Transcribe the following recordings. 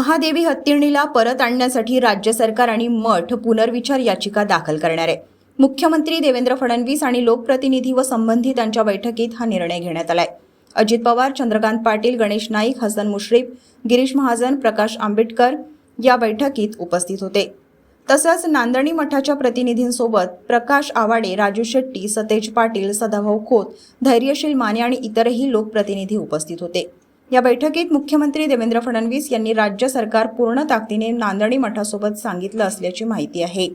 महादेवी हत्तीणीला परत आणण्यासाठी राज्य सरकार आणि मठ पुनर्विचार याचिका दाखल करणार आहे. मुख्यमंत्री देवेंद्र फडणवीस आणि लोकप्रतिनिधी व संबंधितांच्या बैठकीत हा निर्णय घेण्यात आलाय. अजित पवार चंद्रकांत पाटील गणेश नाईक हसन मुश्रीफ गिरीश महाजन प्रकाश आंबेडकर या बैठकीत उपस्थित होते. तसंच नांदणी मठाच्या प्रतिनिधींसोबत प्रकाश आवाडे राजू शेट्टी सतेज पाटील सदाभाऊ खोत धैर्यशील माने आणि इतरही लोकप्रतिनिधी उपस्थित होते. या बैठकीत मुख्यमंत्री देवेंद्र फडणवीस यांनी राज्य सरकार पूर्ण ताकदीने नांदणी मठासोबत सांगितलं असल्याची माहिती आहे.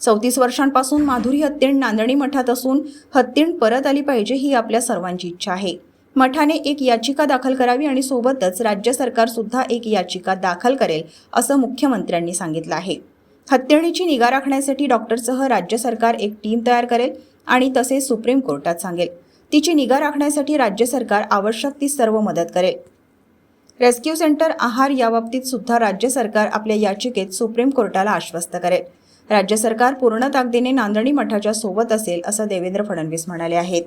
चौतीस वर्षांपासून माधुरी हत्तीण नांदणी मठात असून हत्तीण परत आली पाहिजे ही आपल्या सर्वांची इच्छा आहे. मठाने एक याचिका दाखल करावी आणि सोबतच राज्य सरकार सुद्धा एक याचिका दाखल करेल असं मुख्यमंत्र्यांनी सांगितलं आहे. हत्तीणीची निगा राखण्यासाठी डॉक्टरसह राज्य सरकार एक टीम तयार करेल आणि तसे सुप्रीम कोर्टात सांगेल. तिची निगा राखण्यासाठी राज्य सरकार आवश्यक ती सर्व मदत करेल. रेस्क्यू सेंटर आहार याबाबतीत सुद्धा राज्य सरकार आपल्या याचिकेत सुप्रीम कोर्टाला आश्वस्त करेल. राज्य सरकार पूर्ण ताकदीने नांदणी मठाच्या सोबत असेल असं देवेंद्र फडणवीस म्हणाले आहेत.